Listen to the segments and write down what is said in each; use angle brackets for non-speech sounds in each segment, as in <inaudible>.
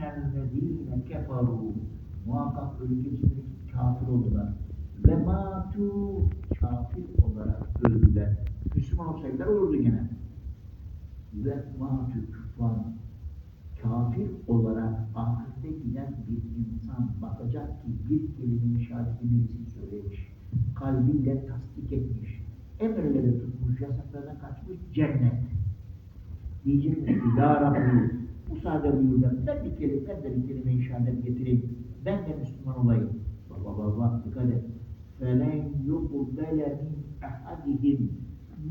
innellezîne keferû muhakkak kimseler ki kafir oldular. Ve matu kafir olarak öldüler. Müslüman olsaydılar olurdu gene. Ve matu küffar kafir olarak ahirete giden bir insan bakacak ki bir kelime işareti birisi söylemiş. Kalbiyle tasdik etmiş. Emirleri tutmuş, yasaklardan kaçmış cennet. Diyecek ki Ya Rabbi müsaade buyur ben, ben bir kelime, ben de bir kelime işaret getireyim. Ben de Müslüman olayım. Baba baba dikkat et. فَلَنْ يُقْبَلَ مِنْ أَحَدِهِمْ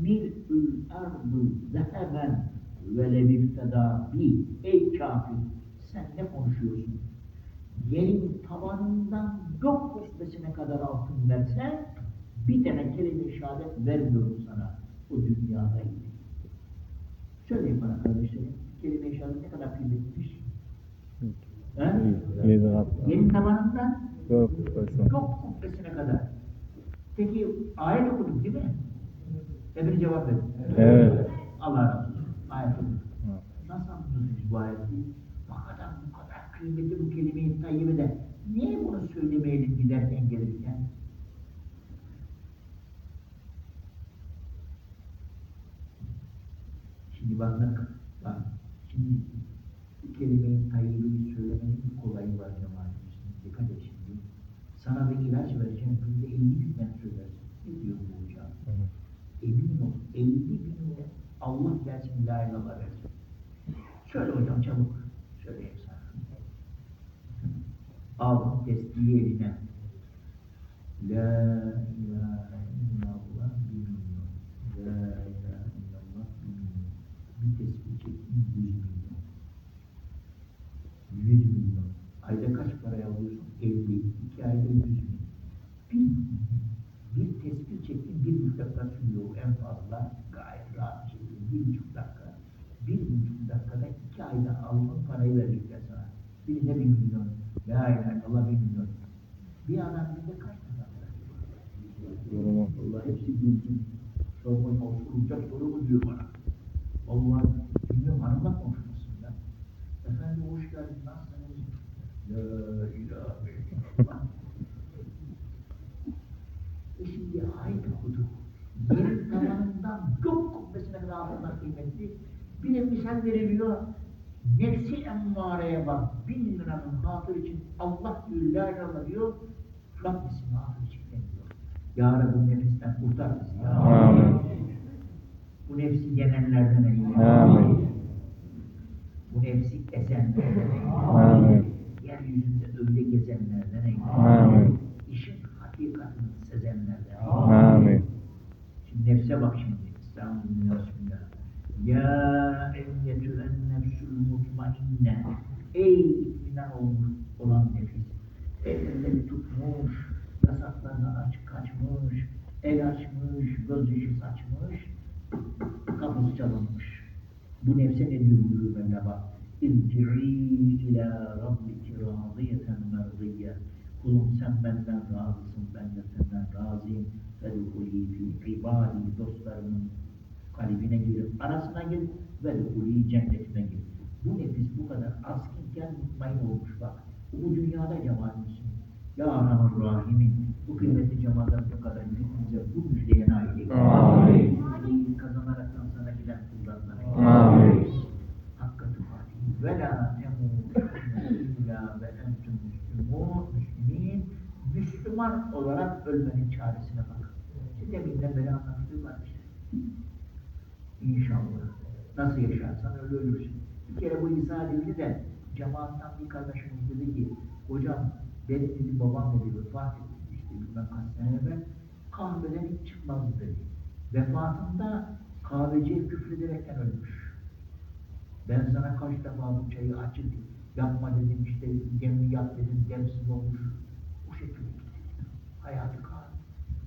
مِلْءُ الْأَرْضِ ذَهَبًا وَلَوْ اِفْتَدَى بِي Ey kafir! Sen ne konuşuyorsun? Yerin tavanından gök kubbesine kadar altın versen bir tane kelime şehadet vermiyorum sana. O dünyadaydı. Söyleyin bana kardeşlerim. Kelime-i şehadet ne kadar kıymetliymiş? Yedi. Yerin tabanından Yok. Yok kubbesine kadar. Peki ayet okuduk değil mi? Hepiniz cevap verin. Evet. Allah razı olsun. Ayet okuduk. Evet. Nasıl anlıyorsunuz bu ayeti? Bu kadar bu kadar kıymetli bu kelime-i tayyibede. Niye bunu söylemeyelim giderken gelirken? Şimdi bak bak, bu kelime-i tayyibeyi söylemenin bir kolayı var cemaatin içinde. Dikkat et şimdi. Sana bir ilaç vereceğim, günde 50 binden söylersin. Ne diyor bu hocam? Evet. Emin ol, 50 binle Allah gelsin la ilahe versin. Söyle hocam çabuk. Söyleyeyim sana. Al tesbihi eline. La ilahe illallah bir milyon. La ilahe illallah bir milyon. Bir tesbih çektin 100 milyon. 100 milyon. Ayda kaç paraya alıyorsun? 50. İki ayda 100 milyon. Bir, bir tespih çektin bir buçuk dakika sürüyor en fazla. Gayet rahat şekilde bir buçuk dakika. Bir buçuk dakikada iki ayda aldığın parayı verecekler sana. Birine bir milyon. La ilahe illallah bir milyon. Bir adam günde kaç? Yorumu. Vallahi hepsi güldüm. Sormayın o sorulacak soru mu diyor bana. Vallahi bilmiyorum hanımla konuşmasın ben. Efendim hoş geldin nasılsınız? E şimdi ayet okudu. Yerin tavanından gök kubbesine kadar altından kıymetli. Bir de misal veriliyor. Nefsi emmareye bak. Bin liranın hatır için Allah diyor, la ilahe diyor. Rabbisinin hatır için diyor. Ya Rabbi nefisten kurtar bizi. Ya. Amin. Bu nefsi yenenlerden eyle. Amin. Bu nefsi ezenlerden eyle. Amin. Yeryüzünde öyle gezenlerden eyle. Amin. İşin hakikatini sezenlerden. Amin. Şimdi nefse bak şimdi. Estağfurullah. Bismillah. Ya eyyetülen nefsül mutmainne. Ey itminan olmuş olan nefis. Elleri tutmuş, yasaklarına açık kaçmış, el açmış, göz yaşı saçmış, kapısı çalınmış. Bu nefse ne diyor Mevla İrci'i ila rabbiki raziyeten merdiyye. Kulum sen benden razısın, ben de senden razıyım. Fedhuli fi ibadi dostlarımın kalbine girip arasına gir ve dehuli cennetine gir. Bu nefis bu kadar azkinken mutmain olmuş bak. Bu dünyada cemaatimsin. Ya Rahman Rahim'in bu kıymetli cemaatler bu kadar bize bu müjdeye nail eyle. Amin. Kazanaraktan sana giden kullarına. Amin. Hakka tufatihi ve la temutunne illa ve entüm müslümun, müslümin, Müslüman olarak ölmenin çaresine bak. Şimdi deminden beri anlattığı var işte. İnşallah. Nasıl yaşarsan öyle ölürsün. Bir kere bu izah edildi de cemaattan bir kardeşimiz dedi ki hocam benim dedi babam dedi vefat etti işte bilmem kaç sene evvel kahveden hiç çıkmaz dedi. Vefatında kahveciye küfrederekten ölmüş. Ben sana kaç defa bu çayı açıp yapma dedim işte demli yap dedim demsiz olmuş. O şekilde. Hayatı kahve.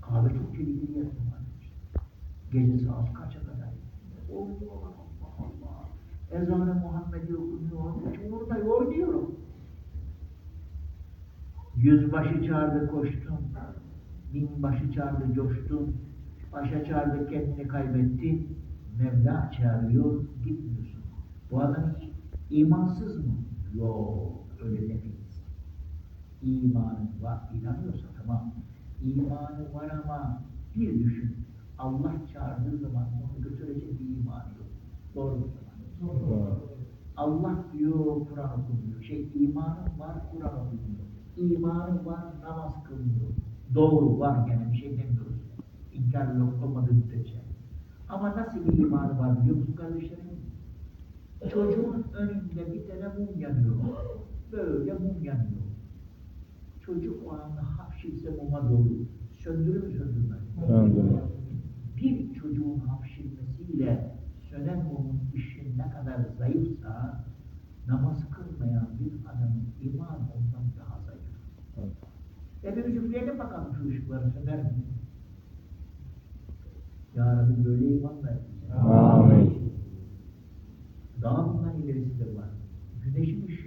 Kahve çok tehlikeli yatırım Gece saat kaça kadar? Oynuyorlar Allah Allah. Ezan-ı Muhammed'i okunuyor. Orada oynuyorum. Yüzbaşı çağırdı koştum. Binbaşı çağırdı coştum. Paşa çağırdı kendini kaybetti. Mevla çağırıyor gitmiyorsun. Bu adam imansız mı? Yok. öyle demeyiz. İmanın var, inanıyorsa tamam. İmanı var ama bir düşün. Allah çağırdığı zaman onu götürecek bir imanı yok. Doğru mu? Doğru. Allah diyor Kur'an okumuyor. Şey imanım var Kur'an okumuyor. İmanım var namaz kılmıyor. Doğru var gene bir şey demiyoruz. İnkar yok olmadığı müddetçe. Ama nasıl bir imanı var biliyor musun kardeşlerim? Çocuğun önünde bir tane mum yanıyor. Böyle mum yanıyor. Çocuk o anda hapşirse muma doğru. Söndürür mü söndürmez? Söndürür. Bir çocuğun hapşirmesiyle sönen mumun ışığı ne kadar zayıfsa namaz kılmayan bir adamın iman ondan daha zayıf. Evet. Hepimiz üfleyelim bakalım şu ışıkları söner mi? Ya Rabbi böyle iman ver. Amin. Daha bundan ilerisi de var. Güneşin ışığı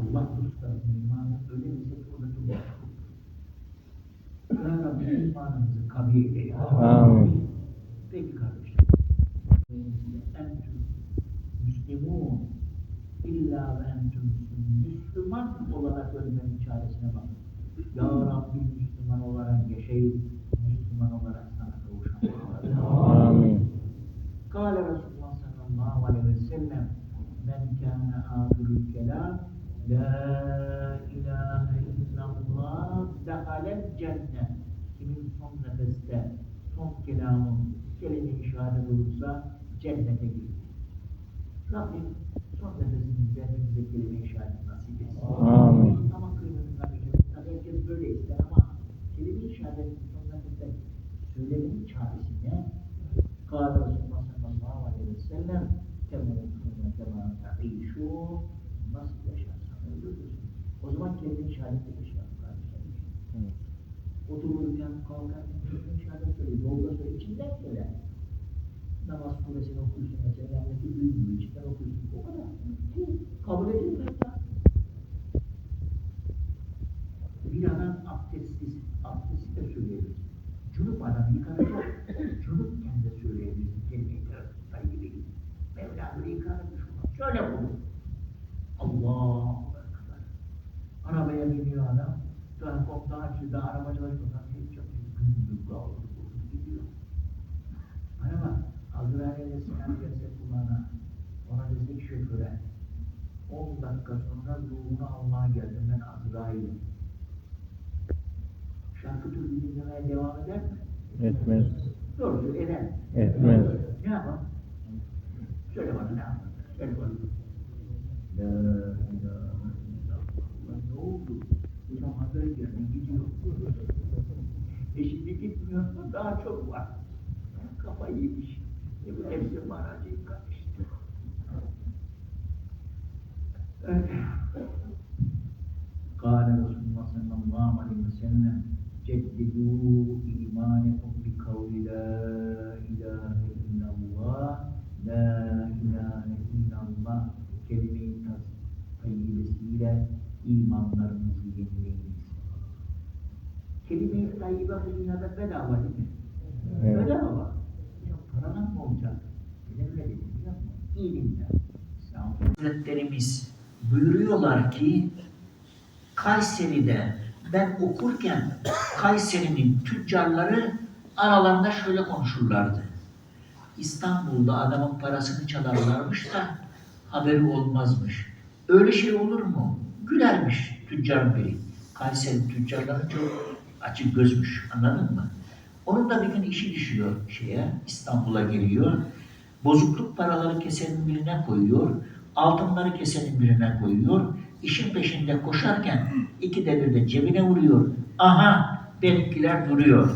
Allah dostlarının imanı öyle bize kuvvetli Ya Rabbi imanımızı kabul eyle. Amin. Peki kardeşim. Entüm Müslümun illa ve entüm Müslümun. Müslüman olarak ölmenin çaresine bakın. Ya Rabbi Müslüman olarak yaşayıp Müslüman olarak sana kavuşan. Amin. Kâle Resulullah sallallahu aleyhi ve sellem men kâne âhirül kelam La ilahe illallah dehalet cennet. Kimin son nefeste, son kelamı, kelime-i şehadet olursa cennete girer. Rabbim son nefesimizde hepimize kelime-i şehadet nasip etsin. Amin. Ama kıymetli kardeşlerim, herkes böyle ister ama kelime-i şehadetin son nefeste söylemenin çaresi ne? Kâle Resulullah sallallahu aleyhi ve sellem Kendini şehadetle yaşayalım kardeşlerim. Evet. Otururken, kalkarken kendini şehadet söyle, yolda söyle, içinden söyle. Namaz suresini okursun mesela, yanındaki duymuyor, içinden okursun. O kadar. Bitti. Kabul edilir hatta. Bir adam abdestsiz, abdesti de söyleyebilir. Cunup adam yıkanacak, cunupken de söyleyebilirsin. Kelime-i tayyibeyi. Mevla böyle etmiş olmaz. Şöyle olur. Ekber. Arabaya biniyor adam. Daha koptan açıyor, daha araba çalışmadan hiç çok gündür kavurdu, gidiyor. Bana bak, Azrail'e selam gelse kulağına, ona dedi ki şoföre, 10 dakika sonra ruhunu almaya geldim ben Azrail'im. Şarkı türlü dinlemeye devam eder mi? Etmez. Doğrusu eder. Etmez. Ne yapar? Söyle bana ne yapar? Söyle bana. La ilahe oldu. Hocam haberi geldi, gidiyor. E şimdi gitmiyorsa daha çok var. Kafa yemiş. E bu hepsi maracayı karıştı. Evet. Kâle Resulullah sallallahu aleyhi ve sellem ceddidû imanekum bi kavli la ilahe illallah la ilahe illallah kelime-i tayyibesiyle imanlarınızı yenileyiniz. Kelime-i tayyibe bu dünyada bedava değil mi? Evet. Bedava. Ya paradan mı olacak? Dedim biliyor musun? İlimle. Hazretlerimiz buyuruyorlar ki Kayseri'de ben okurken Kayseri'nin tüccarları aralarında şöyle konuşurlardı. İstanbul'da adamın parasını çalarlarmış da haberi olmazmış. Öyle şey olur mu? Gülermiş tüccar biri. Kayseri tüccarları çok açık gözmüş. Anladın mı? Onun da bir gün işi düşüyor şeye, İstanbul'a geliyor. Bozukluk paraları kesenin birine koyuyor. Altınları kesenin birine koyuyor. İşin peşinde koşarken iki devir de cebine vuruyor. Aha benimkiler duruyor.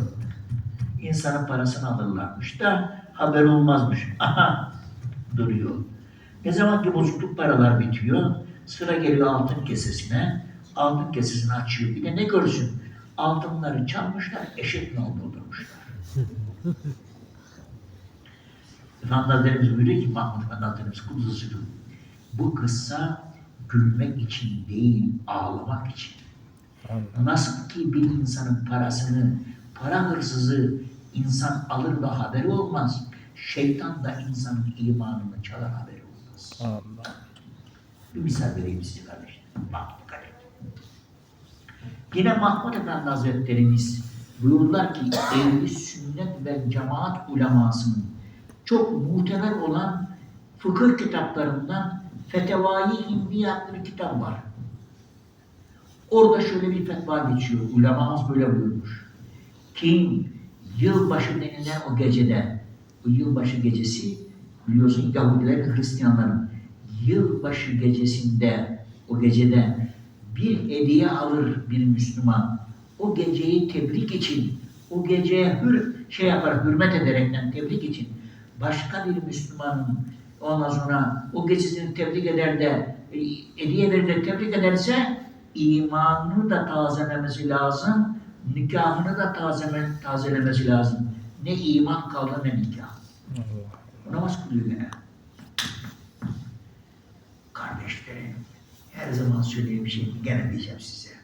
İnsanın parasını alırlarmış da haber olmazmış. Aha duruyor. Ne zaman ki bozukluk paralar bitiyor, sıra geliyor altın kesesine. Altın kesesini açıyor. Bir de ne görsün? Altınları çalmışlar, nal doldurmuşlar. <laughs> Efendi Hazretlerimiz buyuruyor ki Mahmud Efendi Hazretlerimiz Kudüs'ü bu kıssa gülmek için değil, ağlamak için. Nasıl ki bir insanın parasını, para hırsızı insan alır da haberi olmaz. Şeytan da insanın imanını çalar haberi olmaz. Allah. Bir misal vereyim size kardeşler. Dikkat et. Yine Mahmud Efendi Hazretlerimiz buyururlar ki ehli sünnet ve cemaat ulemasının çok muteber olan fıkıh kitaplarından Fetevai Hindiye bir kitap var. Orada şöyle bir fetva geçiyor. Ulemamız böyle buyurmuş. Kim yılbaşı denilen o gecede, o yılbaşı gecesi biliyorsun Yahudilerin, Hristiyanların yılbaşı gecesinde, o gecede bir hediye alır bir Müslüman. O geceyi tebrik için, o geceye hür, şey yapar, hürmet ederekten tebrik için başka bir Müslümanın ondan sonra o gecesini tebrik eder de e, hediye verir de tebrik ederse imanını da tazelemesi lazım, nikahını da tazeme, tazelemesi lazım. Ne iman kaldı ne nikah. Namaz kılıyor gene. Kardeşlerim, her zaman söylediğim şey gene diyeceğim size.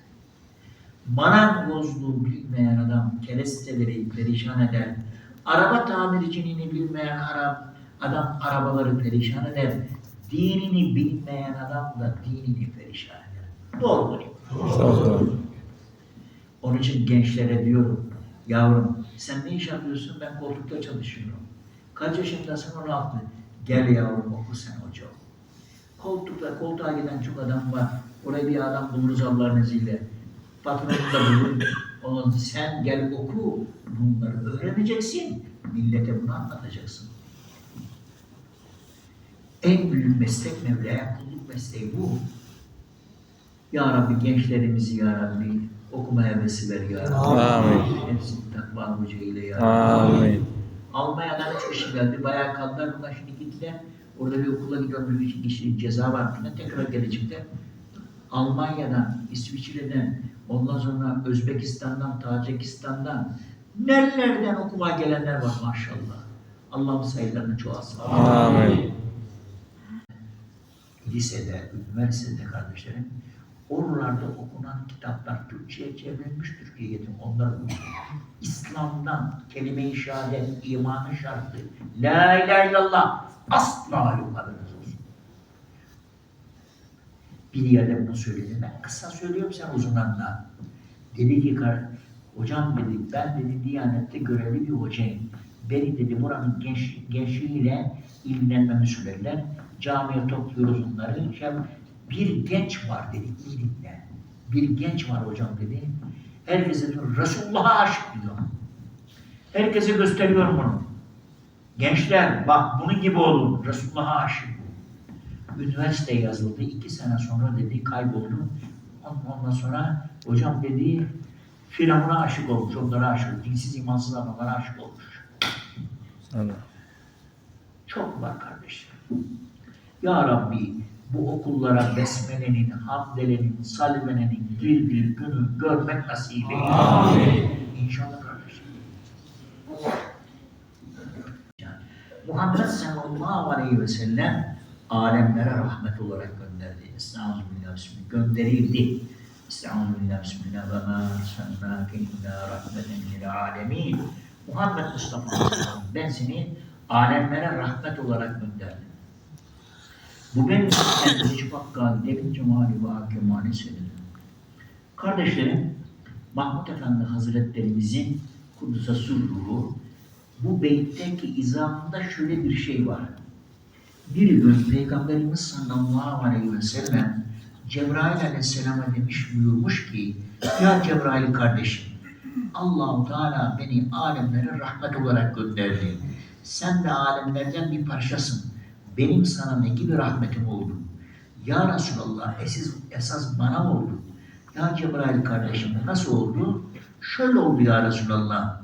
Marangozluğu bilmeyen adam keresteleri perişan eder. Araba tamirciliğini bilmeyen Arap, adam arabaları perişan eder. Dinini bilmeyen adam da dinini perişan eder. Doğru mu? Doğru. Onun için gençlere diyorum, yavrum sen ne iş yapıyorsun? Ben koltukta çalışıyorum. Kaç yaşındasın? 16. Gel yavrum oku sen hoca ol. Koltukta, koltuğa giden çok adam var. Oraya bir adam buluruz Allah'ın izniyle. Patronunu da bulur. Onun sen gel oku. Bunları öğreneceksin. Millete bunu anlatacaksın. En büyük meslek Mevla'ya kulluk mesleği bu. Ya Rabbi gençlerimizi Ya Rabbi okuma hevesi ver Ya Rabbi. Amin. Hepsini takva ile Ya Rabbi. Amin. Almanya'dan üç kişi geldi. Bayağı kaldılar. Bunlar şimdi gittiler. Orada bir okula gidiyor. Bir kişi ceza var. Yine tekrar gelecekler. Almanya'dan, İsviçre'den, ondan sonra Özbekistan'dan, Tacikistan'dan nerelerden okumaya gelenler var maşallah. Allah'ın sayılarını çoğalsın. Amin. Lisede, üniversitede kardeşlerim, oralarda okunan kitaplar Türkçe'ye çevrilmiş Türkiye'ye. Onları okuyun. İslam'dan kelime-i şehadet, imanın şartı, La ilahe illallah asla yok haberiniz olsun. Bir yerde bunu söyledim. Ben kısa söylüyorum sen uzun anla. Dedi ki hocam dedi ben dedi Diyanet'te görevli bir hocayım. Beni dedi buranın genç, gençliğiyle ilgilenmemi söylediler. Camiye topluyoruz onları. Şey, bir genç var dedi iyilikle. Bir genç var hocam dedi. Herkese diyor, Resulullah'a aşık diyor. Herkese gösteriyorum bunu. Gençler bak bunun gibi olun. Resulullah'a aşık. Üniversite yazıldı. iki sene sonra dedi kayboldu. On- Ondan sonra hocam dedi Firavun'a aşık olmuş. Onlara aşık olmuş. Dinsiz imansız adamlara aşık olmuş. Allah. Çok var kardeşler. Ya Rabbi bu okullara besmelenin, hamdelenin, salvenenin girdiği günü görmek nasip eyle. Amin. İnşallah kardeşim. Muhammed sallallahu aleyhi ve sellem alemlere rahmet olarak gönderdi. Estağfirullah bismillah. Gönderildi. Estağfirullah bismillah ve ma arsalnake illa rahmeten lil alemin. Muhammed Mustafa ben seni alemlere rahmet olarak gönderdim. Bu benim kendisi fakkal devin cemali ve hakemane söyledim. Kardeşlerim, Mahmud Efendi Hazretlerimizin Kudüs'e sürruhu bu beytteki izahında şöyle bir şey var. Bir gün Peygamberimiz sallallahu aleyhi ve sellem Cebrail aleyhisselama demiş buyurmuş ki Ya Cebrail kardeşim Allahu Teala beni alemlere rahmet olarak gönderdi. Sen de alemlerden bir parçasın. Benim sana ne gibi rahmetim oldu? Ya Resulallah esas, esas bana oldu. Ya Cebrail kardeşim nasıl oldu? Şöyle oldu ya Resulallah.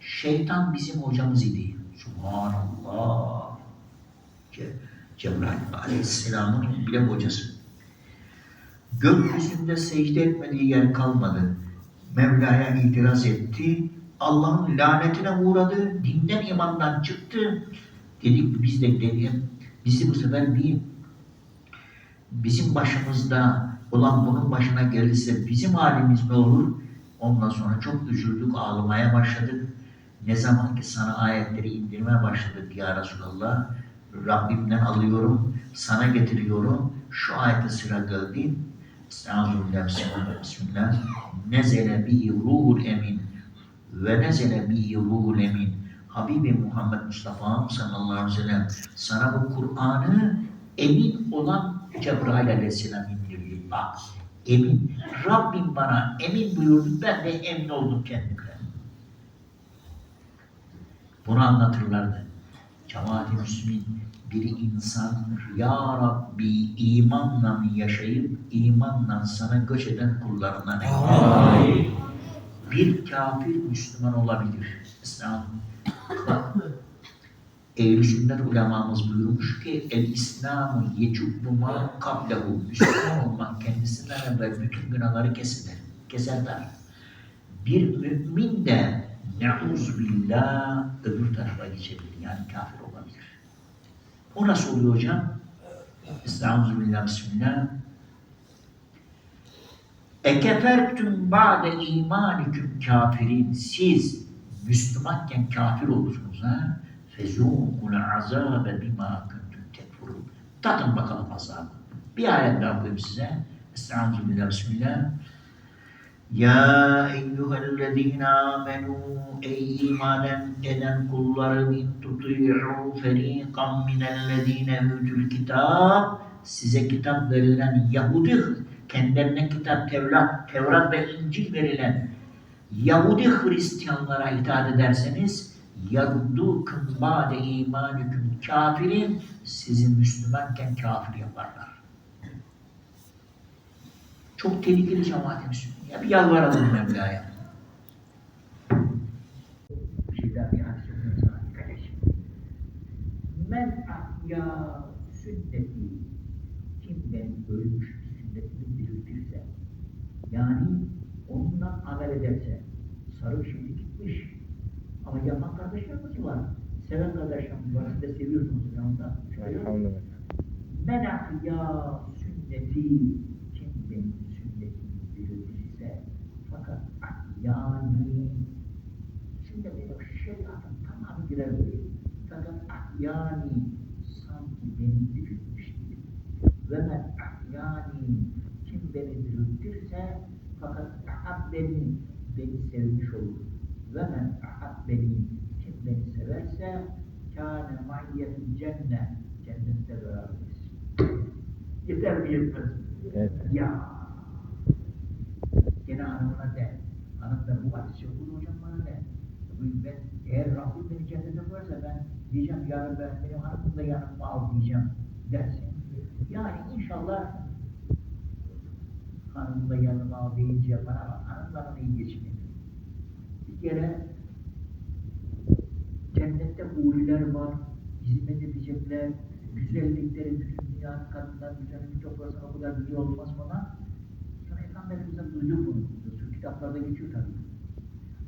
Şeytan bizim hocamız idi. Subhanallah. Ce Cebrail aleyhisselamın bile hocası. Gökyüzünde secde etmediği yer kalmadı. Mevla'ya itiraz etti. Allah'ın lanetine uğradı. Dinden imandan çıktı. Dedik biz de dedim. Bizi bu sefer bir bizim başımızda olan bunun başına gelirse bizim halimiz ne olur? Ondan sonra çok üzüldük, ağlamaya başladık. Ne zaman ki sana ayetleri indirmeye başladık ya Resulallah, Rabbimden alıyorum, sana getiriyorum. Şu ayete sıra geldi. Estağfirullah, bismillah, bismillah. Nezele bi ruhul emin. Ve nezele bi ruhul emin. Habibi Muhammed Mustafa sallallahu aleyhi ve sellem sana bu Kur'an'ı emin olan Cebrail aleyhisselam indirdi. Bak emin. Rabbim bana emin buyurdu. Ben de emin oldum kendimden. Bunu anlatırlardı. Cemaat-i Müslümin bir insan Ya Rabbi imanla yaşayıp imanla sana göç eden kullarından. Bir kafir Müslüman olabilir. Estağfurullah. Ehl-i sünnet ulemamız buyurmuş ki el İslam'ı yecubbu ma kablehu Müslüman olmak kendisinden evvel bütün günahları kesilir. Keserler. Bir mümin de ne'uz billah öbür tarafa geçebilir. Yani kafir olabilir. O nasıl oluyor hocam? Estağfirullah, bismillah. Ekefertüm ba'de imaniküm kafirin. Siz Müslümanken kafir olursunuz ha. Fezûkul azâbe bimâ kuntum tekfurun. Tadın bakalım azabı. Bir ayet daha okuyayım size. Estağfirullah, bismillah. Ya eyyühellezine amenu ey iman eden kullarım in tuti'u feriqan minellezine hütül kitab size kitap verilen Yahudi kendilerine kitap Tevrat, Tevrat ve İncil verilen Yahudi Hristiyanlara itaat ederseniz yardukum ba'de imanüküm kafirin sizi Müslümanken kafir yaparlar. Çok tehlikeli cemaat-i Müslümin. Ya bir yalvaralım Mevla'ya. Şey. Men ahya sünneti kimden ölmüş sünnetini diriltirse yani onunla amel ederse sarı şimdi gitmiş ama yapan kardeşlerimiz var. Seven kardeşlerimiz var. Siz de seviyorsunuz ya ondan. Elhamdülillah. Men ahya sünneti kim benim sünnetimi diriltirse fakat yani şimdi benim şeriatım tamamı girer. Fakat yani sanki beni diriltmiş gibi. Ve men yani kim beni diriltirse fakat ahab beni beni sevmiş olur. Ve men ahab beni kim beni severse kâne mayyeti cennet cennette beraberiz. Yeter mi yetmez? Evet. Ya. Gene hanımına de. Hanım da bu hadisi okudu hocam bana de. Ben, eğer Rabbim beni cennete koyarsa ben diyeceğim yarın ben benim hanımım da yanıma al diyeceğim dersin. Yani inşallah hanımı da yanıma deyince bana bak hanımların iyi geçmedi. Bir kere cennette huriler var, hizmet edecekler, güzellikleri bütün dünyanın kadınlar güzelliğini toplasın o kadar güzel olmaz falan. Sonra Efendimiz'den duyduk bunu. Şu kitaplarda geçiyor tabii.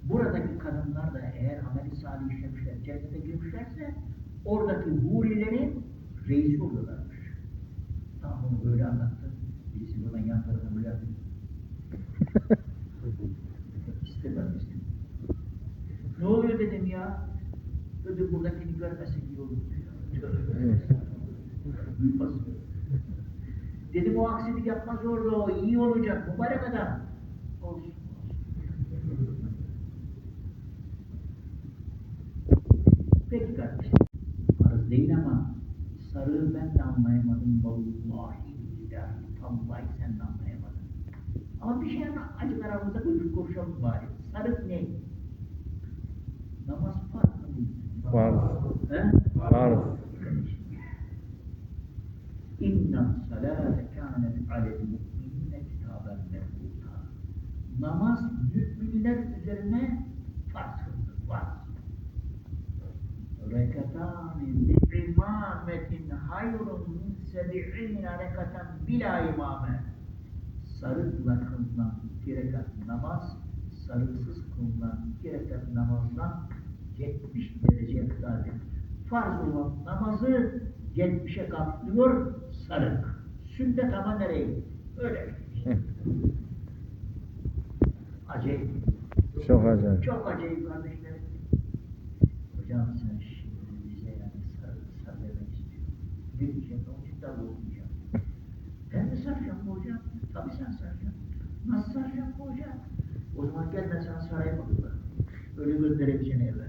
Buradaki kadınlar da eğer amel-i salih işlemişler, cennete girmişlerse oradaki hurilerin reisi oluyorlarmış. Tam bunu böyle anlattı. Birisi buradan yan tarafa böyle yapıyor. Ne oluyor dedim ya? Ödül buradakini görmesek iyi olur. Duymaz. Dedim o aksilik yapmaz orada o iyi olacak mübarek adam. Olsun. Peki kardeşim. Farz değil ama sarığı ben de anlayamadım. Vallahi billahi tallahi sen de anlayamadın. Ama bir şey ama acık aramızda konuşup konuşalım bari. Sarık ne? Namaz farz mı? Farz. He? Farz. İnna salate kânet alel mu'minine kitaben mevkuta. Namaz müminler üzerine farz kılınır. Farz. Rekatâni bi imâmetin hayrun min sebi'ine rekatan bila imame. Sarıkla kılınan iki rekat namaz, sarıksız kılınan iki rekat namazdan 70 dereceye kadar. Farz olan namazı 70'e katlıyor sarık. Sünnet ama nereye? Öyle. <laughs> Acayip. Çok acayip. Çok acayip kardeşlerim. Hocam sen şimdi bize yani sarı sarı demek istiyorsun. Onun için tabi okuyacağım. Ben mi saracağım bu hocam? Tabii sen saracaksın. Nasıl saracağım bu hocam? O zaman gel ben sana sarayım okulda. Öyle göndereyim seni eve.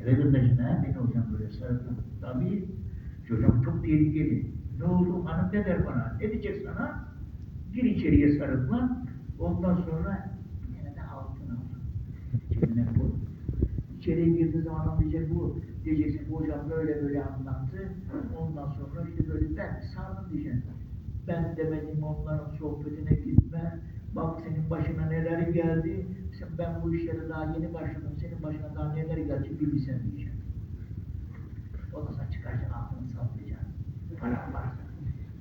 Eve göndereceksin ha beni hocam böyle saracağım. Tabii. Hocam çok tehlikeli. Ne oldu? Hanım ne der bana? Ne diyecek sana? Gir içeriye sarılma. Ondan sonra yine de altına al. Cebine koy. İçeriye girdiği zaman anlayacak bu. Diyeceksin bu hocam böyle böyle anlattı. Ondan sonra işte böyle ben sardım diyeceksin. Ben demedim onların sohbetine gitme. Bak senin başına neler geldi. Sen ben bu işlere daha yeni başladım. Senin başına daha neler gelecek bir bilsen diyeceksin. Ondan sonra çıkaracaksın altını sallayacaksın. Paran varsa.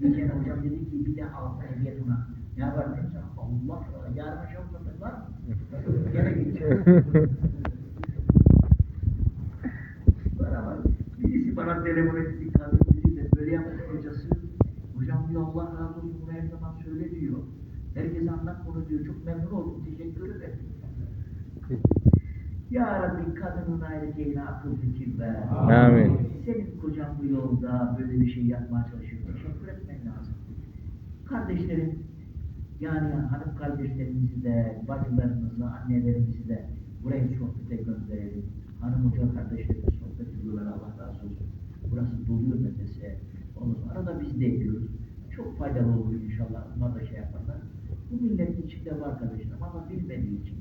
Geçen hocam dedi ki bir de altına hediye buna. Ne var musun? Allah Allah. Yarın akşam var mı? <laughs> Gene gideceğim. Bana bak. Birisi bana telefon etti. Birisi de böyle yapmış hocası. Hocam diyor Allah razı olsun bunu her zaman söyle diyor. Herkese anlat bunu diyor. Çok memnun oldum. Teşekkür ederim. Ya Rabbi kadının aileceğine akıl fikir ver. Amin. Senin kocan bu yolda böyle bir şey yapmaya çalışıyor. Teşekkür etmen lazım. Kardeşlerim, yani hanım kardeşlerimizi de, bacılarımızı, annelerimizi de buraya sohbete gönderelim. Hanım hoca kardeşlerimiz sohbet ediyorlar Allah razı olsun. Burası doluyor medrese. Sonra arada biz de ediyoruz. Çok faydalı olur inşallah. Onlar da şey yaparlar. Bu milletin içinde var kardeşlerim ama bilmediği için.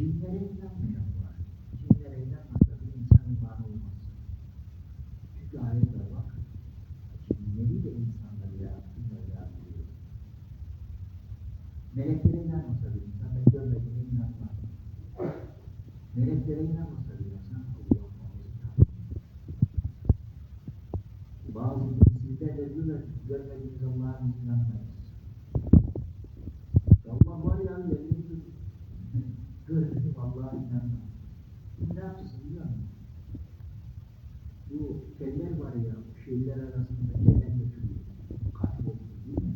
Cinlere inanmayan var. Cinlere inanmasa bir insan imanı olmaz. Çünkü ayetler bak. Cinleri de insanları yarattı, yaratıyor. Meleklere inanmasa bir insan, ben görmediğine inanmaz. Meleklere inanmasa bir insan, Allah'ın muhabbeti Bazı sizler de diyorlar ki, görmediğiniz Allah'a biz inanmayız. Allah var ya, yerini görmedim Allah'a inanmam. Bu ne yapsın biliyor musun? Bu teller var ya, şehirler arasında teller götürüyor. Kaç oldu değil mi?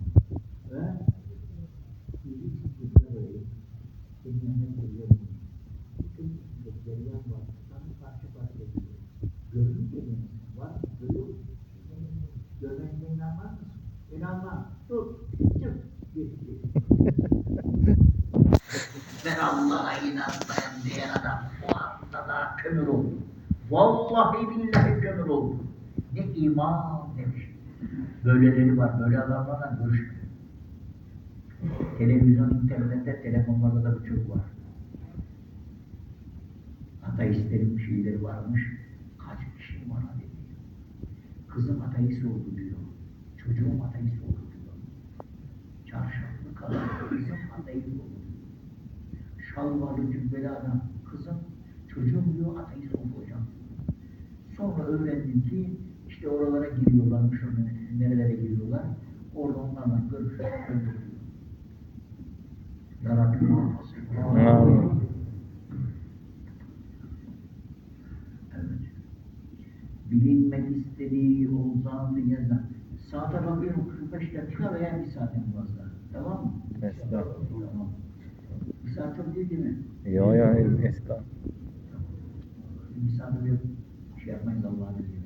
Ve bir çiftlikte böyle senin yanına teller var. Bütün çiftlikleri yan var. Tam parça parça ediyor. Görünce mi? Var mı? Görüyor musun? Görmediğine inanmaz mısın? İnanmam. Dur. Çık. Git git. <laughs> Ben Allah'a inanmayan diyen adam bu hafta da kömür oldu. Vallahi billahi kömür oldu. Ne iman demiş. Böyleleri var, böyle adamlarla görüşmüyor. Televizyon, internette, telefonlarda da bu çok var. Ateistlerin şeyleri varmış. Kaç kişi bana dedi. Kızım ateist oldu diyor. Çocuğum ateist. Çarşaflı kızım ateist oldu diyor şalvarlı cübbeli adam, kızım, çocuğum diyor ateist oldu. Sonra öğrendim ki işte oralara giriyorlarmış, o nerelere giriyorlar. Orada onlarla görüşüyor, öldürüyor. Ya Rabbi muhafaza. Amin. Evet. Bilinmek istediği olacağını yazan. Saate bakıyorum 45 dakika veya bir saatten fazla. Tamam mı? Estağfurullah. Tamam. Bir saat çok değil değil mi? Yo yo estağfurullah. Misafir yok. Şey yapmayız Allah'ın izniyle.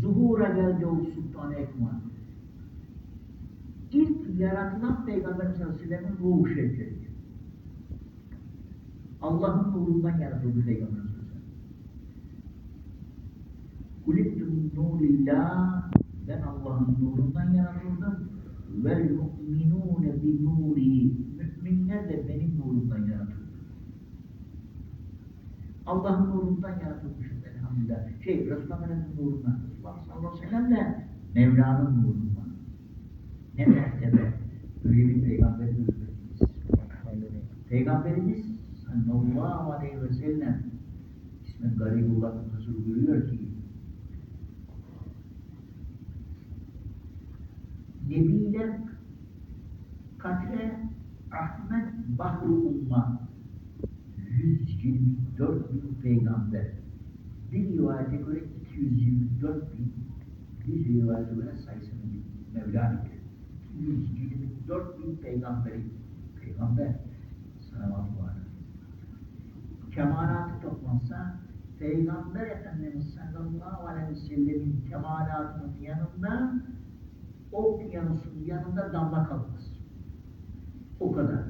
Zuhura geldi o Sultan Ekman. İlk yaratılan Peygamber sallallahu aleyhi ve sellem'in ruhu şevketi. Allah'ın nurundan yaratıldı Peygamber min nurillah ben Allah'ın nurundan yaratıldım. Vel mu'minune bi nuri müminler de benim nurumdan yaratıldı. Allah'ın nurundan yaratılmışız elhamdülillah. Şey, Resulullah Efendimiz'in nurundan. Resulullah sallallahu aleyhi ve sellem de Mevla'nın nurundan. Ne mertebe. Böyle bir peygamber görmediniz. Peygamberimiz sallallahu aleyhi ve sellem ismi Garibullah Resul buyuruyor ki Nebiler Katre Ahmet Bahru Umma 124 bin peygamber. Bir rivayete göre 224 bin, bir rivayete göre sayısını Mevla bilir. 124 bin peygamberi, peygamber salavat var. Kemalatı toplansa Peygamber Efendimiz sallallahu aleyhi ve sellemin kemalatının yanında okyanusun yanında damla kalmaz. O kadar.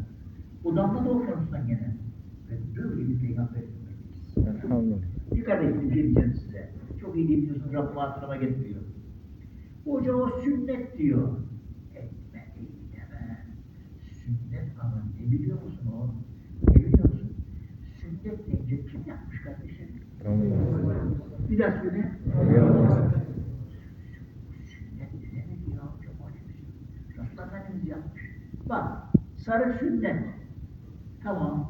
O damla da okyanustan gene. Ve böyle bir peygamber. Elhamdülillah. Dikkat edin şey diyeceğim size. Çok iyi dinliyorsunuz, Rabbim hatırıma getiriyor. Hoca o sünnet diyor. Etmedi deme. Sünnet ama ne biliyor musun o? Ne biliyor musun? Sünnet deyince kim yapmış kardeşim? Elhamdülillah. Bir daha söyle. Peygamberimiz. Sünnet ne demek ya? Çok acı bir şey. Resulullah Efendimiz yapmış. Bak, sarı sünnet. Tamam.